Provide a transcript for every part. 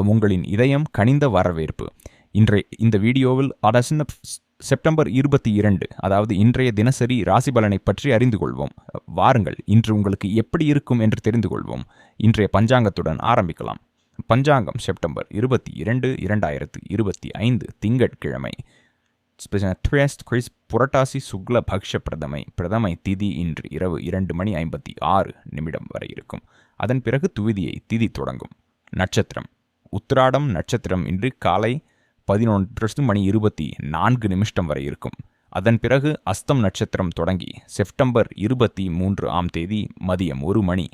உங்களின் இதயம் கனிந்த வரவேற்பு. இன்றைய இந்த வீடியோவில் அரசின செப்டம்பர் இருபத்தி இரண்டு அதாவது இன்றைய தினசரி ராசி பலனை பற்றி அறிந்து கொள்வோம். வாருங்கள் இன்று உங்களுக்கு எப்படி இருக்கும் என்று தெரிந்து கொள்வோம். இன்றைய பஞ்சாங்கத்துடன் ஆரம்பிக்கலாம். பஞ்சாங்கம் செப்டம்பர் இருபத்தி இரண்டு இரண்டாயிரத்து இருபத்தி ஐந்து திங்கட்கிழமை. கிறிஸ் புரட்டாசி சுக்ல பக்ஷ பிரதமை பிரதமை திதி இன்று இரவு இரண்டு மணி ஐம்பத்தி ஆறு நிமிடம் வரை இருக்கும். அதன் பிறகு துவிதியை திதி தொடங்கும். நட்சத்திரம். உத்திராடம் நட்சத்திரம் இன்று காலை பதினொன்று மணி இருபத்தி நான்கு நிமிஷம் வரை இருக்கும். அதன் பிறகு அஸ்தம் நட்சத்திரம் தொடங்கி செப்டம்பர் இருபத்தி மூன்று ஆம் தேதி மதியம் ஒரு மணி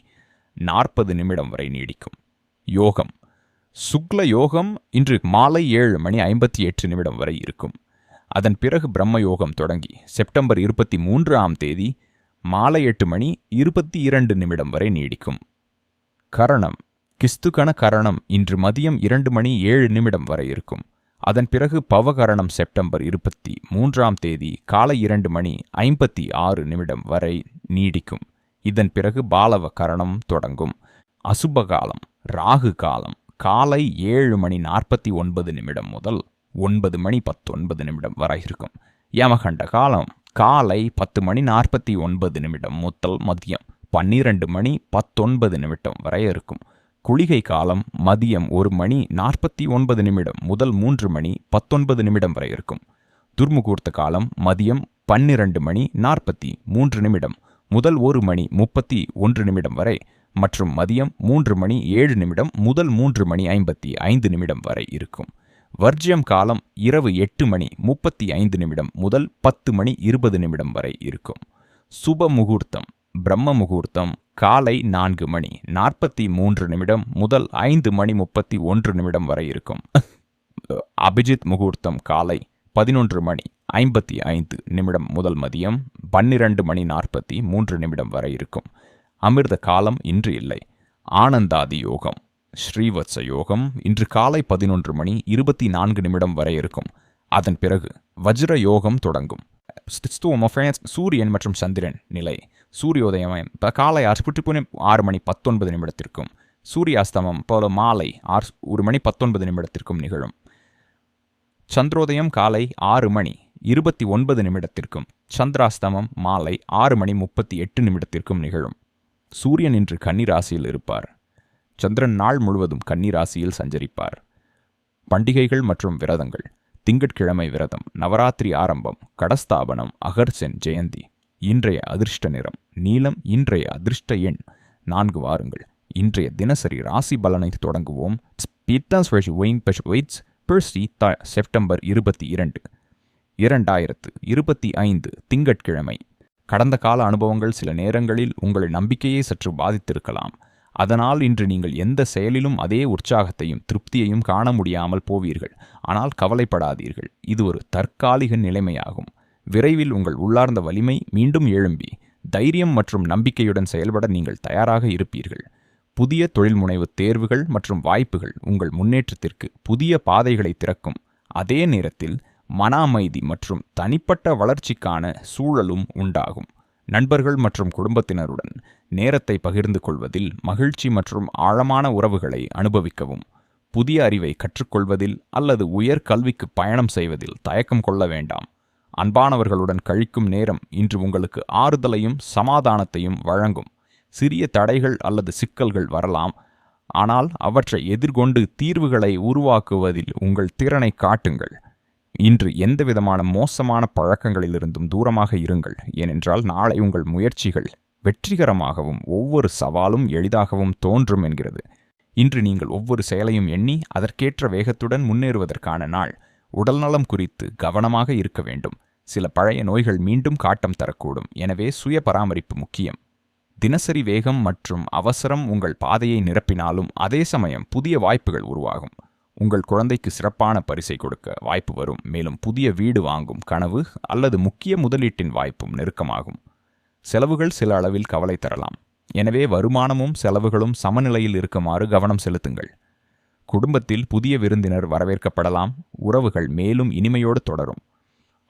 நாற்பது நிமிடம் வரை நீடிக்கும். யோகம். சுக்ல யோகம் இன்று மாலை ஏழு மணி ஐம்பத்தி எட்டு நிமிடம் வரை இருக்கும். அதன் பிறகு பிரம்ம யோகம் தொடங்கி செப்டம்பர் இருபத்தி மூன்று ஆம் தேதி மாலை எட்டு மணி இருபத்தி இரண்டு நிமிடம் வரை நீடிக்கும். கரணம். கிஸ்துகண கரணம் இன்று மதியம் இரண்டு மணி ஏழு நிமிடம் வரை இருக்கும். அதன் பிறகு பவகரணம் செப்டம்பர் இருபத்தி மூன்றாம் தேதி காலை இரண்டு மணி ஐம்பத்தி ஆறு நிமிடம் வரை நீடிக்கும். இதன் பிறகு பாலவ கரணம் தொடங்கும். அசுப காலம் ராகு காலம் காலை ஏழு மணி நாற்பத்தி ஒன்பது நிமிடம் முதல் ஒன்பது மணி பத்தொன்பது நிமிடம் வரை இருக்கும். யமகண்ட காலம் காலை பத்து மணி நாற்பத்தி ஒன்பது நிமிடம் முதல் மதியம் பன்னிரண்டு மணி பத்தொன்பது நிமிடம் வரை இருக்கும். குளிகை காலம் மதியம் ஒரு மணி நாற்பத்தி ஒன்பது நிமிடம் முதல் மூன்று மணி பத்தொன்பது நிமிடம் வரை இருக்கும். துர்முகூர்த்த காலம் மதியம் பன்னிரண்டு மணி நாற்பத்தி மூன்று நிமிடம் முதல் ஒரு மணி முப்பத்தி ஒன்று நிமிடம் வரை மற்றும் மதியம் மூன்று மணி ஏழு நிமிடம் முதல் மூன்று மணி ஐம்பத்தி ஐந்து நிமிடம் வரை இருக்கும். வர்ஜியம் காலம் இரவு எட்டு மணி முப்பத்தி ஐந்து நிமிடம் முதல் பத்து மணி இருபது நிமிடம் வரை இருக்கும். சுப முகூர்த்தம் பிரம்ம முகூர்த்தம் காலை நான்கு மணி நாற்பத்தி மூன்று நிமிடம் முதல் ஐந்து மணி முப்பத்தி ஒன்று நிமிடம் வரை இருக்கும். அபிஜித் முகூர்த்தம் காலை பதினொன்று மணி ஐம்பத்தி ஐந்து நிமிடம் முதல் மதியம் பன்னிரண்டு மணி நாற்பத்தி மூன்று நிமிடம் வரை இருக்கும். அமிர்த காலம் இன்று இல்லை. ஆனந்தாதி யோகம் ஸ்ரீவத்ச யோகம் இன்று காலை பதினொன்று மணி இருபத்தி நான்கு நிமிடம் வரை இருக்கும். அதன் பிறகு வஜ்ர யோகம் தொடங்கும். சூரியன் மற்றும் சந்திரன் நிலை. சூரியோதயம் காலை ஆறு ஆறு மணி பத்தொன்பது நிமிடத்திற்கும். சூரியாஸ்தமம் போல மாலை ஆறு ஒரு மணி பத்தொன்பது நிமிடத்திற்கும் நிகழும். சந்திரோதயம் காலை ஆறு மணி இருபத்தி ஒன்பது நிமிடத்திற்கும். சந்திராஸ்தமம் மாலை ஆறு மணி முப்பத்தி எட்டு நிமிடத்திற்கும் நிகழும். சூரியன் இன்று கன்னிராசியில் இருப்பார். சந்திரன் நாள் முழுவதும் கன்னிராசியில் சஞ்சரிப்பார். பண்டிகைகள் மற்றும் விரதங்கள். திங்கட்கிழமை விரதம். நவராத்திரி ஆரம்பம். கடஸ்தாபனம். அகர்சென் ஜெயந்தி. இன்றைய அதிர்ஷ்ட நிறம். நீலம் இன்றைய அதிர்ஷ்ட எண். நான்கு வாருங்கள். இன்றைய தினசரி ராசி பலனை தொடங்குவோம். செப்டம்பர் இருபத்தி இரண்டு. இரண்டாயிரத்து இருபத்தி ஐந்து திங்கட்கிழமை. கடந்த கால அனுபவங்கள் சில நேரங்களில் உங்கள் நம்பிக்கையை சற்று பாதித்திருக்கலாம். அதனால் இன்று நீங்கள் எந்த செயலிலும் அதே உற்சாகத்தையும் திருப்தியையும் காண முடியாமல் போவீர்கள். ஆனால் கவலைப்படாதீர்கள். இது ஒரு தற்காலிக நிலைமையாகும். விரைவில் உங்கள் உள்ளார்ந்த வலிமை மீண்டும் எழும்பி தைரியம் மற்றும் நம்பிக்கையுடன் செயல்பட நீங்கள் தயாராக இருப்பீர்கள். புதிய தொழில்முனைவு தேர்வுகள் மற்றும் வாய்ப்புகள் உங்கள் முன்னேற்றத்திற்கு புதிய பாதைகளை திறக்கும். அதே நேரத்தில் மன அமைதி மற்றும் தனிப்பட்ட வளர்ச்சிக்கான சூழலும் உண்டாகும். நண்பர்கள் மற்றும் குடும்பத்தினருடன் நேரத்தை பகிர்ந்து கொள்வதில் மகிழ்ச்சி மற்றும் ஆழமான உறவுகளை அனுபவிக்கவும். புதிய அறிவை கற்றுக்கொள்வதில் அல்லது உயர் கல்விக்கு பயணம் செய்வதில் தயக்கம் கொள்ள வேண்டாம். அன்பானவர்களுடன் கழிக்கும் நேரம் இன்று உங்களுக்கு ஆறுதலையும் சமாதானத்தையும் வழங்கும். சிறிய தடைகள் அல்லது சிக்கல்கள் வரலாம். ஆனால் அவற்றை எதிர்கொண்டு தீர்வுகளை உருவாக்குவதில் உங்கள் திறனை காட்டுங்கள். இன்று எந்தவிதமான மோசமான பழக்கங்களிலிருந்தும் தூரமாக இருங்கள். ஏனென்றால் நாளை உங்கள் முயற்சிகள் வெற்றிகரமாகவும் ஒவ்வொரு சவாலும் எளிதாகவும் தோன்றும் என்கிறது. இன்று நீங்கள் ஒவ்வொரு செயலையும் எண்ணி அதற்கேற்ற வேகத்துடன் முன்னேறுவதற்கான நாள். உடல்நலம் குறித்து கவனமாக இருக்க வேண்டும். சில பழைய நோய்கள் மீண்டும் காட்டம் தரக்கூடும். எனவே சுய பராமரிப்பு முக்கியம். தினசரி வேகம் மற்றும் அவசரம் உங்கள் பாதையை நிரப்பினாலும் அதே சமயம் புதிய வாய்ப்புகள் உருவாகும். உங்கள் குழந்தைக்கு சிறப்பான பரிசை கொடுக்க வாய்ப்பு வரும். மேலும் புதிய வீடு வாங்கும் கனவு அல்லது முக்கிய முதலீட்டின் வாய்ப்பும் நெருக்கமாகும். செலவுகள் சில அளவில் கவலை தரலாம். எனவே வருமானமும் செலவுகளும் சமநிலையில் இருக்குமாறு கவனம் செலுத்துங்கள். குடும்பத்தில் புதிய விருந்தினர் வரவேற்கப்படலாம். உறவுகள் மேலும் இனிமையோடு தொடரும்.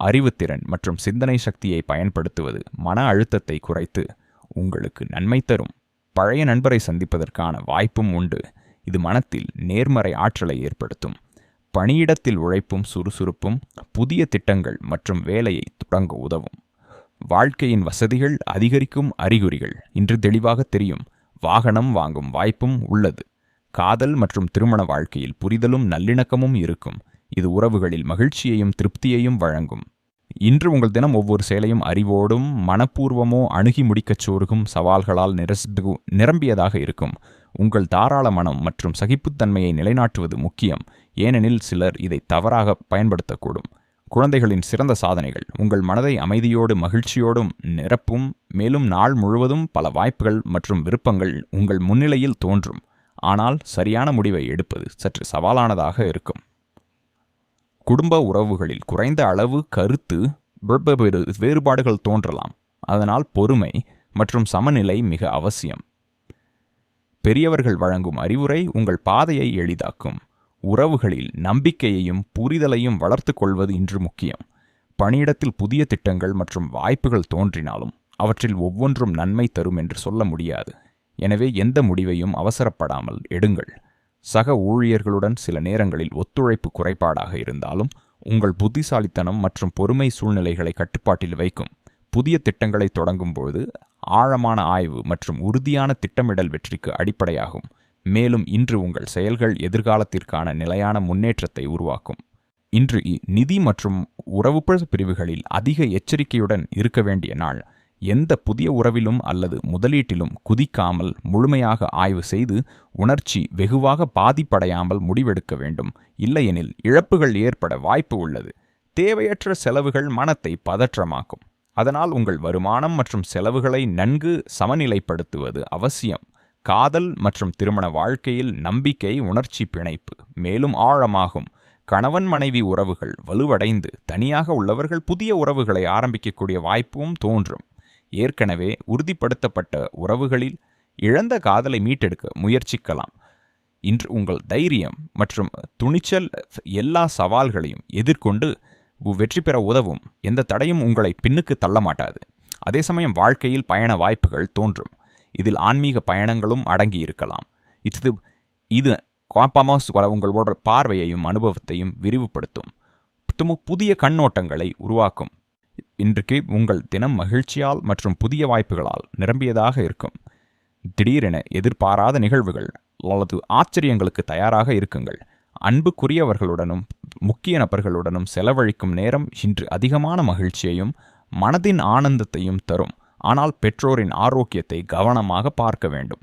அறிவுத்திறன் மற்றும் சிந்தனை சக்தியை பயன்படுத்துவது மன அழுத்தத்தை குறைத்து உங்களுக்கு நன்மை தரும். பழைய நண்பரை சந்திப்பதற்கான வாய்ப்பும் உண்டு. இது மனத்தில் நேர்மறை ஆற்றலை ஏற்படுத்தும். பணியிடத்தில் உழைப்பும் சுறுசுறுப்பும் புதிய திட்டங்கள் மற்றும் வேலையை தொடங்க உதவும். வாழ்க்கையின் வசதிகள் அதிகரிக்கும் அறிகுறிகள். இன்று தெளிவாக தெரியும். வாகனம் வாங்கும் வாய்ப்பும் உள்ளது. காதல் மற்றும் திருமண வாழ்க்கையில் புரிதலும் நல்லிணக்கமும் இருக்கும். இது உறவுகளில் மகிழ்ச்சியையும் திருப்தியையும் வழங்கும். இன்று உங்கள் தினம் ஒவ்வொரு செயலையும் அறிவோடும் மனப்பூர்வமோ அணுகி முடிக்கச் சோருகும் சவால்களால் நிரம்பி நிரம்பியதாக இருக்கும். உங்கள் தாராள மனம் மற்றும் சகிப்புத்தன்மையை நிலைநாட்டுவது முக்கியம். ஏனெனில் சிலர் இதை தவறாக பயன்படுத்தக்கூடும். குழந்தைகளின் சிறந்த சாதனைகள் உங்கள் மனதை அமைதியோடு மகிழ்ச்சியோடும் நிரப்பும். மேலும் நாள் முழுவதும் பல வாய்ப்புகள் மற்றும் விருப்பங்கள் உங்கள் முன்னிலையில் தோன்றும். ஆனால் சரியான முடிவை எடுப்பது சற்று சவாலானதாக இருக்கும். குடும்ப உறவுகளில் குறைந்த அளவு கருத்து வேறுபாடுகள் தோன்றலாம். அதனால் பொறுமை மற்றும் சமநிலை மிக அவசியம். பெரியவர்கள் வழங்கும் அறிவுரை உங்கள் பாதையை எளிதாக்கும். உறவுகளில் நம்பிக்கையையும் புரிதலையும் வளர்த்து கொள்வது இன்று முக்கியம். பணியிடத்தில் புதிய திட்டங்கள் மற்றும் வாய்ப்புகள் தோன்றினாலும் அவற்றில் ஒவ்வொன்றும் நன்மை தரும் என்று சொல்ல முடியாது. எனவே எந்த முடிவையும் அவசரப்படாமல் எடுங்கள். சக ஊழியர்களுடன் சில நேரங்களில் ஒத்துழைப்பு குறைபாடாக இருந்தாலும் உங்கள் புத்திசாலித்தனம் மற்றும் பொறுமை சூழ்நிலைகளை கட்டுப்பாட்டில் வைக்கும் புதிய திட்டங்களை தொடங்கும்போது ஆழமான ஆய்வு மற்றும் உறுதியான திட்டமிடல் வெற்றிக்கு அடிப்படையாகும். மேலும் இன்று உங்கள் செயல்கள் எதிர்காலத்திற்கான நிலையான முன்னேற்றத்தை உருவாக்கும். இன்று நிதி மற்றும் உறவு பிரிவுகளில் அதிக எச்சரிக்கையுடன் இருக்க வேண்டிய நாள். எந்த புதிய உறவிலும் அல்லது முதலீட்டிலும் குதிக்காமல் முழுமையாக ஆய்வு செய்து உணர்ச்சி வெகுவாக பாதிப்படையாமல் முடிவெடுக்க வேண்டும். இல்லையெனில் இழப்புகள் ஏற்பட வாய்ப்பு உள்ளது. தேவையற்ற செலவுகள் மனத்தை பதற்றமாக்கும். அதனால் உங்கள் வருமானம் மற்றும் செலவுகளை நன்கு சமநிலைப்படுத்துவது அவசியம். காதல் மற்றும் திருமண வாழ்க்கையில் நம்பிக்கை உணர்ச்சி பிணைப்பு மேலும் ஆழமாகும். கணவன் மனைவி உறவுகள் வலுவடைந்து தனியாக உள்ளவர்கள் புதிய உறவுகளை ஆரம்பிக்கக்கூடிய வாய்ப்பும் தோன்றும். ஏற்கனவே உறுதிப்படுத்தப்பட்ட உறவுகளில் இழந்த காதலை மீட்டெடுக்க முயற்சிக்கலாம். இன்று உங்கள் தைரியம் மற்றும் துணிச்சல் எல்லா சவால்களையும் எதிர்கொண்டு வெற்றி பெற உதவும். எந்த தடையும் உங்களை பின்னுக்கு தள்ள மாட்டாது. அதே சமயம் வாழ்க்கையில் பயண வாய்ப்புகள் தோன்றும். இதில் ஆன்மீக பயணங்களும் அடங்கி இருக்கலாம். இது இது காப்பாமாஸ் உங்களோட பார்வையையும் அனுபவத்தையும் விரிவுபடுத்தும். புதிய கண்ணோட்டங்களை உருவாக்கும். இன்றைக்கு உங்கள் தினம் மகிழ்ச்சியால் மற்றும் புதிய வாய்ப்புகளால் நிரம்பியதாக இருக்கும். திடீரென எதிர்பாராத நிகழ்வுகள் அல்லது ஆச்சரியங்களுக்கு தயாராக இருக்குங்கள். அன்புக்குரியவர்களுடனும் முக்கிய நபர்களுடனும் செலவழிக்கும் நேரம் இன்று அதிகமான மகிழ்ச்சியையும் மனதின் ஆனந்தத்தையும் தரும். ஆனால் பெற்றோரின் ஆரோக்கியத்தை கவனமாக பார்க்க வேண்டும்.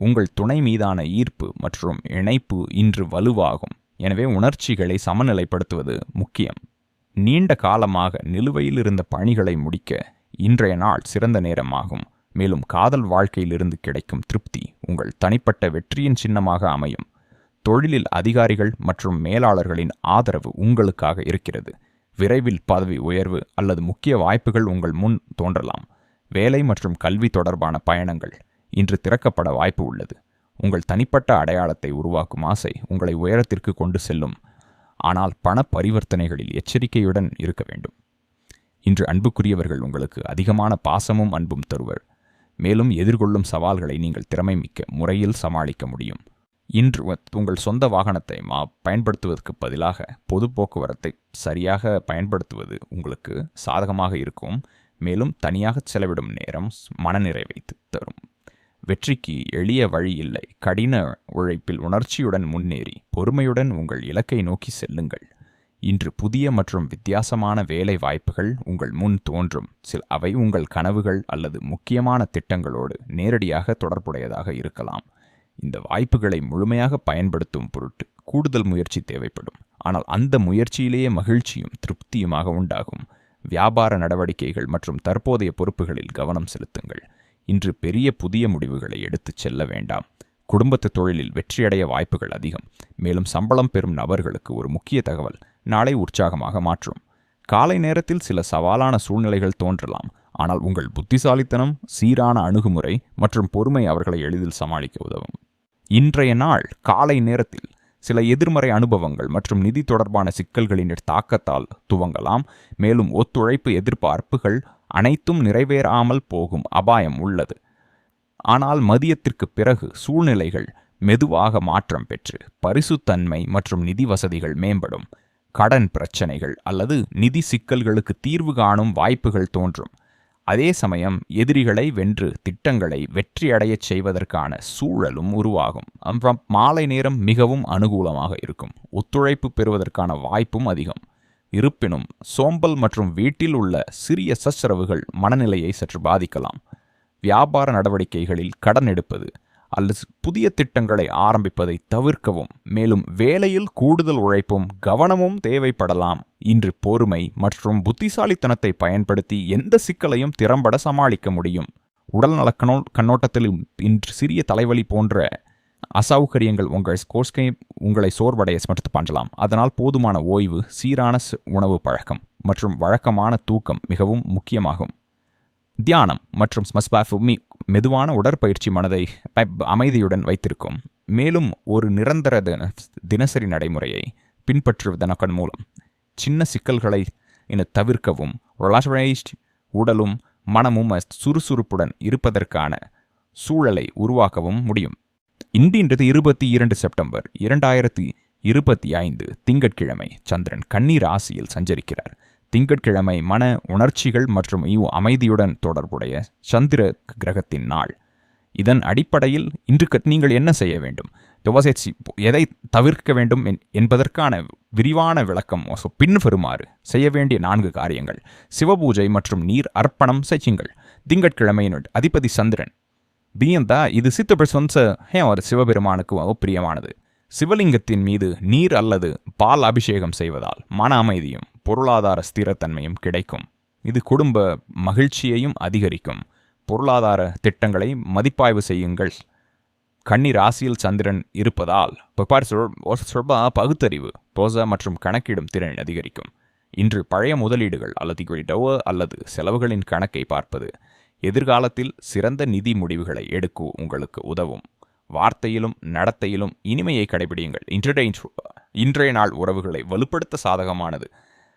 உங்கள் துணை மீதான ஈர்ப்பு மற்றும் இணைப்பு இன்று வலுவாகும். எனவே உணர்ச்சிகளை சமநிலைப்படுத்துவது முக்கியம். நீண்ட காலமாக நிலுவையில் இருந்த பணிகளை முடிக்க இன்றைய நாள் சிறந்த நேரமாகும். மேலும் காதல் வாழ்க்கையிலிருந்து கிடைக்கும் திருப்தி உங்கள் தனிப்பட்ட வெற்றியின் சின்னமாக அமையும். தொழிலில் அதிகாரிகள் மற்றும் மேலாளர்களின் ஆதரவு உங்களுக்காக இருக்கிறது. விரைவில் பதவி உயர்வு அல்லது முக்கிய வாய்ப்புகள் உங்கள் முன் தோன்றலாம். வேலை மற்றும் கல்வி தொடர்பான பயணங்கள் இன்று திறக்கப்பட வாய்ப்பு உள்ளது. உங்கள் தனிப்பட்ட அடையாளத்தை உருவாக்கும் ஆசை உங்களை உயரத்திற்கு கொண்டு செல்லும். ஆனால் பண பரிவர்த்தனைகளில் எச்சரிக்கையுடன் இருக்க வேண்டும். இன்று அன்புக்குரியவர்கள் உங்களுக்கு அதிகமான பாசமும் அன்பும் தருவர். மேலும் எதிர்கொள்ளும் சவால்களை நீங்கள் திறமை மிக்க முறையில் சமாளிக்க முடியும். இன்று உங்கள் சொந்த வாகனத்தை மா பயன்படுத்துவதற்கு பதிலாக பொது போக்குவரத்தை சரியாக பயன்படுத்துவது உங்களுக்கு சாதகமாக இருக்கும். மேலும் தனியாக செலவிடும் நேரம் மனநிறைவை தரும். வெற்றிக்கு எளிய வழி இல்லை. கடின உழைப்பில் உணர்ச்சியுடன் முன்னேறி பொறுமையுடன் உங்கள் இலக்கை நோக்கி செல்லுங்கள். இன்று புதிய மற்றும் வித்தியாசமான வேலை வாய்ப்புகள் உங்கள் முன் தோன்றும். சில அவை உங்கள் கனவுகள் அல்லது முக்கியமான திட்டங்களோடு நேரடியாக தொடர்புடையதாக இருக்கலாம். இந்த வாய்ப்புகளை முழுமையாக பயன்படுத்தும் பொருட்டு கூடுதல் முயற்சி தேவைப்படும். ஆனால் அந்த முயற்சியிலேயே மகிழ்ச்சியும் திருப்தியுமாக உண்டாகும். வியாபார நடவடிக்கைகள் மற்றும் தற்போதைய பொறுப்புகளில் கவனம் செலுத்துங்கள். இன்று பெரிய புதிய முடிவுகளை எடுத்துச் செல்ல வேண்டாம். குடும்பத்து தொழிலில் வெற்றியடைய வாய்ப்புகள் அதிகம். மேலும் சம்பளம் பெறும் நபர்களுக்கு ஒரு முக்கிய தகவல் நாளை உற்சாகமாக மாற்றும். காலை நேரத்தில் சில சவாலான சூழ்நிலைகள் தோன்றலாம். ஆனால் உங்கள் புத்திசாலித்தனம் சீரான அணுகுமுறை மற்றும் பொறுமை அவர்களை எளிதில் சமாளிக்க உதவும். இன்றைய நாள் காலை நேரத்தில் சில எதிர்மறை அனுபவங்கள் மற்றும் நிதி தொடர்பான சிக்கல்களின் தாக்கத்தால் துவங்கலாம். மேலும் ஒத்துழைப்பு எதிர்பார்ப்புகள் அனைத்தும் நிறைவேறாமல் போகும் அபாயம் உள்ளது. ஆனால் மதியத்திற்கு பிறகு சூழ்நிலைகள் மெதுவாக மாற்றம் பெற்று பரிசுத்தன்மை மற்றும் நிதி வசதிகள் மேம்படும். கடன் பிரச்சனைகள் அல்லது நிதி சிக்கல்களுக்கு தீர்வு காணும் வாய்ப்புகள் தோன்றும். அதே சமயம் எதிரிகளை வென்று திட்டங்களை வெற்றியடையச் செய்வதற்கான சூழலும் உருவாகும். மாலை நேரம் மிகவும் அனுகூலமாக இருக்கும். ஒத்துழைப்பு பெறுவதற்கான வாய்ப்பும் அதிகம். இருப்பினும் சோம்பல் மற்றும் வீட்டில் உள்ள சிறிய சச்சரவுகள் மனநிலையை சற்று பாதிக்கலாம். வியாபார நடவடிக்கைகளில் கடன் எடுப்பது அல்லது புதிய திட்டங்களை ஆரம்பிப்பதை தவிர்க்கவும் மேலும் வேலையில் கூடுதல் உழைப்பும் கவனமும் தேவைப்படலாம். இன்று பொறுமை மற்றும் புத்திசாலித்தனத்தை பயன்படுத்தி எந்த சிக்கலையும் திறம்பட சமாளிக்க முடியும். உடல் நலக்கணோ கண்ணோட்டத்திலும் இன்று சிறிய தலைவலி போன்ற அசௌகரியங்கள் உங்கள் ஸ்கோர்ஸ்கை உங்களை சோர்வடைய சமர்த்து பண்ணலாம் அதனால் போதுமான ஓய்வு சீரான உணவு பழக்கம் மற்றும் வழக்கமான தூக்கம் மிகவும் முக்கியமாகும். தியானம் மற்றும் ஸ்மஸ்பாஃபுமி மெதுவான உடற்பயிற்சி மனதை அமைதியுடன் வைத்திருக்கும். மேலும் ஒரு நிரந்தர தினசரி நடைமுறையை பின்பற்றுவதனக்கன் மூலம் சின்ன சிக்கல்களை என தவிர்க்கவும் உடலும் மனமும் சுறுசுறுப்புடன் இருப்பதற்கான சூழலை உருவாக்கவும் முடியும். இன்றின்றது இருபத்தி இரண்டு செப்டம்பர் இரண்டாயிரத்தி இருபத்தி ஐந்து திங்கட்கிழமை சந்திரன் கண்ணீர் ராசியில் சஞ்சரிக்கிறார். திங்கட்கிழமை மன உணர்ச்சிகள் மற்றும் அமைதியுடன் தொடர்புடைய சந்திர கிரகத்தின் நாள். இதன் அடிப்படையில் இன்று நீங்கள் என்ன செய்ய வேண்டும்? எதை தவிர்க்க வேண்டும் என்பதற்கான விரிவான விளக்கம் பின்வருமாறு செய்ய வேண்டிய நான்கு காரியங்கள். சிவபூஜை மற்றும் நீர் அர்ப்பணம் செய்யுங்கள். திங்கட்கிழமையின் அதிபதி சந்திரன் பியந்தா இது சித்த சொந்த சிவபெருமானுக்கு பிரியமானது. சிவலிங்கத்தின் மீது நீர் அல்லது பால் அபிஷேகம் செய்வதால் மன அமைதியும் பொருளாதார ஸ்திரத்தன்மையும் கிடைக்கும். இது குடும்ப மகிழ்ச்சியையும் அதிகரிக்கும். பொருளாதார திட்டங்களை மதிப்பாய்வு செய்யுங்கள். கன்னி ராசியில் சந்திரன் இருப்பதால் சொல்பா பகுத்தறிவு போச மற்றும் கணக்கிடும் திறன் அதிகரிக்கும். இன்று பழைய முதலீடுகள் அல்லது அல்லது செலவுகளின் கணக்கை பார்ப்பது எதிர்காலத்தில் சிறந்த நிதி முடிவுகளை எடுக்க உங்களுக்கு உதவும். வார்த்தையிலும் நடத்தையிலும் இனிமையை கடைபிடியுங்கள். இன்றைய இன்றைய நாள் உறவுகளை வலுப்படுத்த சாதகமானது.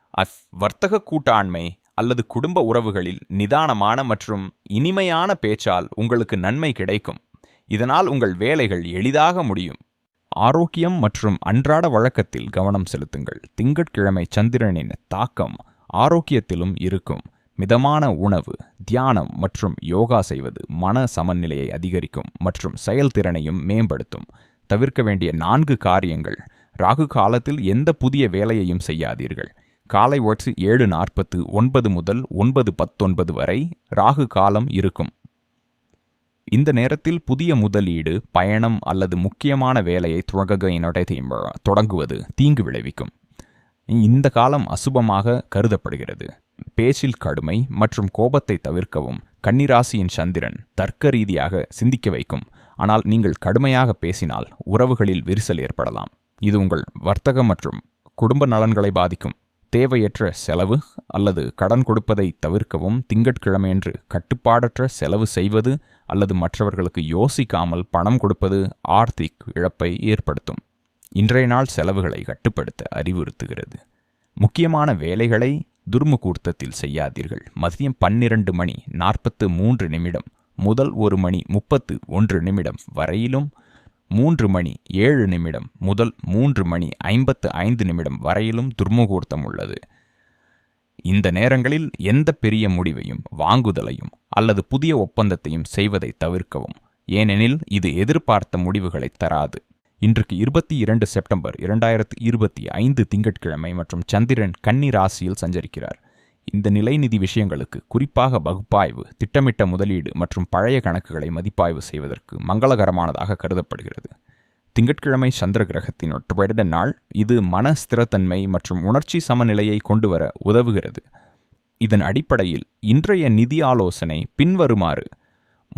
அஃப் வர்த்தக கூட்டாண்மை அல்லது குடும்ப உறவுகளில் நிதானமான மற்றும் இனிமையான பேச்சால் உங்களுக்கு நன்மை கிடைக்கும். இதனால் உங்கள் வேலைகள் எளிதாக முடியும். ஆரோக்கியம் மற்றும் அன்றாட வழக்கத்தில் கவனம் செலுத்துங்கள். திங்கட்கிழமை சந்திரனின் தாக்கம் ஆரோக்கியத்திலும் இருக்கும். மிதமான உணவு தியானம் மற்றும் யோகா செய்வது மன சமநிலையை அதிகரிக்கும் மற்றும் செயல்திறனையும் மேம்படுத்தும். தவிர்க்க வேண்டிய நான்கு காரியங்கள். ராகு காலத்தில் எந்த புதிய வேலையையும் செய்யாதீர்கள். காலை ஒற்று ஏழு நாற்பத்து ஒன்பது முதல் ஒன்பது பத்தொன்பது வரை ராகு காலம் இருக்கும். இந்த நேரத்தில் புதிய முதலீடு பயணம் அல்லது முக்கியமான வேலையை தொடங்குவது தீங்கு விளைவிக்கும். இந்த காலம் அசுபமாக கருதப்படுகிறது. பேச்சில் கடுமை மற்றும் கோபத்தை தவிர்க்கவும் கன்னிராசியின் சந்திரன் தர்க்க ரீதியாக சிந்திக்க வைக்கும். ஆனால் நீங்கள் கடுமையாக பேசினால் உறவுகளில் விரிசல் ஏற்படலாம். இது உங்கள் வர்த்தக மற்றும் குடும்ப நலன்களை பாதிக்கும். தேவையற்ற செலவு அல்லது கடன் கொடுப்பதை தவிர்க்கவும் திங்கட்கிழமையன்று கட்டுப்பாடற்ற செலவு செய்வது அல்லது மற்றவர்களுக்கு யோசிக்காமல் பணம் கொடுப்பது ஆர்த்திக் இழப்பை ஏற்படுத்தும். இன்றைய நாள் செலவுகளை கட்டுப்படுத்த அறிவுறுத்துகிறது. முக்கியமான வேலைகளை துர்முகூர்த்தத்தில் செய்யாதீர்கள். மதியம் பன்னிரண்டு மணி நாற்பத்து மூன்று நிமிடம் முதல் ஒரு மணி முப்பத்து ஒன்று நிமிடம் வரையிலும் மூன்று மணி ஏழு நிமிடம் முதல் மூன்று மணி ஐம்பத்து ஐந்து நிமிடம் வரையிலும் துர்முகூர்த்தம் உள்ளது. இந்த நேரங்களில் எந்த பெரிய முடிவையும் வாங்குதலையும் அல்லது புதிய ஒப்பந்தத்தையும் செய்வதை தவிர்க்கவும். ஏனெனில் இது எதிர்பார்த்த முடிவுகளை தராது. இன்றைக்கு இருபத்தி இரண்டு செப்டம்பர் இரண்டாயிரத்தி இருபத்தி ஐந்து திங்கட்கிழமை மற்றும் சந்திரன் கன்னி ராசியில் சஞ்சரிக்கிறார். இந்த நிலைநிதி விஷயங்களுக்கு குறிப்பாக பகுப்பாய்வு திட்டமிட்ட முதலீடு மற்றும் பழைய கணக்குகளை மதிப்பாய்வு செய்வதற்கு மங்களகரமானதாக கருதப்படுகிறது. திங்கட்கிழமை சந்திர கிரகத்தின் ஒற்றுபட நாள். இது மன ஸ்திரத்தன்மை மற்றும் உணர்ச்சி சமநிலையை கொண்டு வர உதவுகிறது. இதன் அடிப்படையில் இன்றைய நிதி ஆலோசனை பின்வருமாறு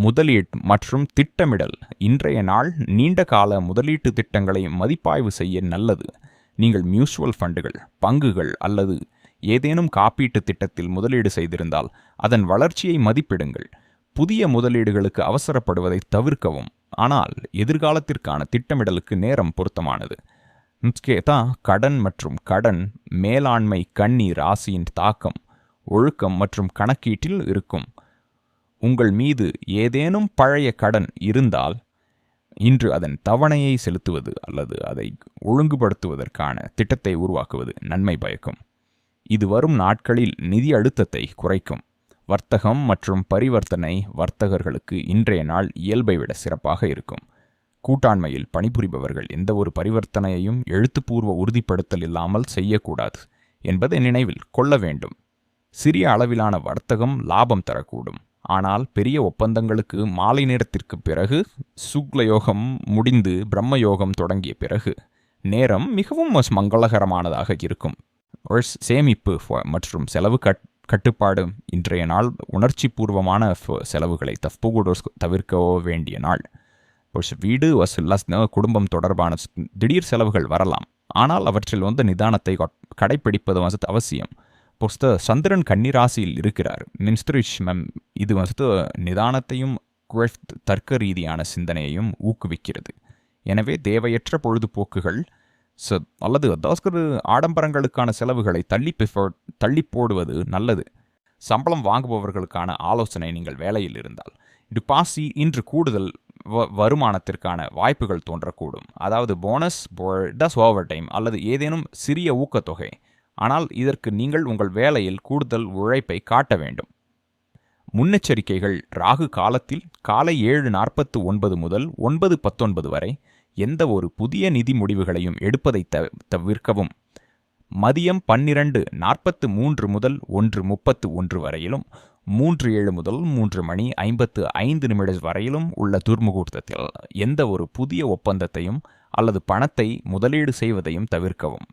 முதலீடு மற்றும் திட்டமிடல். இன்றைய நாள் நீண்ட கால முதலீட்டு திட்டங்களை மதிப்பாய்வு செய்ய நல்லது. நீங்கள் மியூச்சுவல் ஃபண்டுகள் பங்குகள் அல்லது ஏதேனும் காப்பீட்டு திட்டத்தில் முதலீடு செய்திருந்தால் அதன் வளர்ச்சியை மதிப்பிடுங்கள். புதிய முதலீடுகளுக்கு அவசரப்படுவதை தவிர்க்கவும். ஆனால் எதிர்காலத்திற்கான திட்டமிடலுக்கு நேரம் பொருத்தமானது. முக்கியதா கடன் மற்றும் கடன் மேலாண்மை கண்ணீர் ராசியின் தாக்கம் ஒழுக்கம் மற்றும் கணக்கீட்டில் இருக்கும். உங்கள் மீது ஏதேனும் பழைய கடன் இருந்தால் இன்று அதன் தவணையை செலுத்துவது அல்லது அதை ஒழுங்குபடுத்துவதற்கான திட்டத்தை உருவாக்குவது நன்மை பயக்கும். இது வரும் நாட்களில் நிதி அழுத்தத்தை குறைக்கும். வர்த்தகம் மற்றும் பரிவர்த்தனை வர்த்தகர்களுக்கு இன்றைய நாள் இயல்பை விட சிறப்பாக இருக்கும். கூட்டாண்மையில் பணிபுரிபவர்கள் எந்த ஒரு பரிவர்த்தனையையும் எழுத்துப்பூர்வ உறுதிப்படுத்தல் இல்லாமல் செய்யக்கூடாது என்பதை நினைவில் கொள்ள வேண்டும். சிறிய அளவிலான வர்த்தகம் லாபம் தரக்கூடும். ஆனால் பெரிய ஒப்பந்தங்களுக்கு மாலை நேரத்திற்கு பிறகு சுக்லயோகம் முடிந்து பிரம்மயோகம் தொடங்கிய பிறகு நேரம் மிகவும் மங்களகரமானதாக இருக்கும். ஒரு சேமிப்பு மற்றும் செலவு கட் கட்டுப்பாடு இன்றைய நாள் உணர்ச்சி பூர்வமான செலவுகளை தப்புகூட தவிர்க்க வேண்டிய நாள். ஒரு வீடு வசூல் குடும்பம் தொடர்பான திடீர் செலவுகள் வரலாம். ஆனால் அவற்றில் வந்து நிதானத்தை கடைப்பிடிப்பது வந்து அவசியம். பொஸ்த சந்திரன் கன்னிராசியில் இருக்கிறார். மின்ஸ்திரிஷ்மம் இது வந்து நிதானத்தையும் குவெஃப்த் தர்க்க ரீதியான சிந்தனையையும் ஊக்குவிக்கிறது. எனவே தேவையற்ற பொழுதுபோக்குகள் ச அல்லது அதாஸ்கர் ஆடம்பரங்களுக்கான செலவுகளை தள்ளி தள்ளி போடுவது நல்லது. சம்பளம் வாங்குபவர்களுக்கான ஆலோசனை நீங்கள் வேலையில் இருந்தால் இது பாசி இன்று கூடுதல் வ- வருமானத்திற்கான வாய்ப்புகள் தோன்றக்கூடும். அதாவது போனஸ் டஸ் ஓவர் டைம் அல்லது ஏதேனும் சிறிய ஊக்கத்தொகை ஆனால் இதற்கு நீங்கள் உங்கள் வேலையில் கூடுதல் உழைப்பை காட்ட வேண்டும். முன்னெச்சரிக்கைகள் ராகு காலத்தில் காலை ஏழு நாற்பத்து ஒன்பது முதல் ஒன்பது பத்தொன்பது வரை எந்த ஒரு புதிய நிதி முடிவுகளையும் எடுப்பதை த- தவிர்க்கவும். மதியம் பன்னிரண்டு நாற்பத்து மூன்று முதல் ஒன்று முப்பத்து ஒன்று வரையிலும் மூன்று ஏழு முதல் மூன்று மணி ஐம்பத்து ஐந்து நிமிட வரையிலும் உள்ள துர்முகூர்த்தத்தில் எந்த ஒரு புதிய ஒப்பந்தத்தையும் அல்லது பணத்தை முதலீடு செய்வதையும் தவிர்க்கவும்.